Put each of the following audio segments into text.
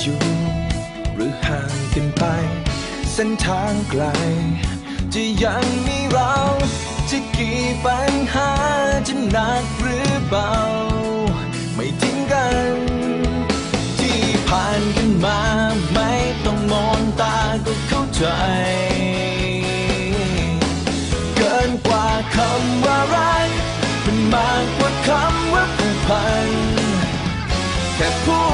อยู่ หรือห่างกันไป เส้นทางไกล จะยังมีเรา จะกี่ปัญหาจะหนักหรือเบา ไม่ทิ้งกัน ที่ผ่านกันมา ไม่ต้องมองตาก็เข้าใจ เกินกว่าคำว่ารักมันมากกว่าคำว่าผูกพันแค่พูด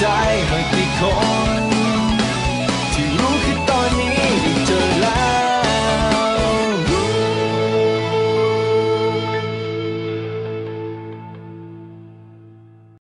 ใจมากี่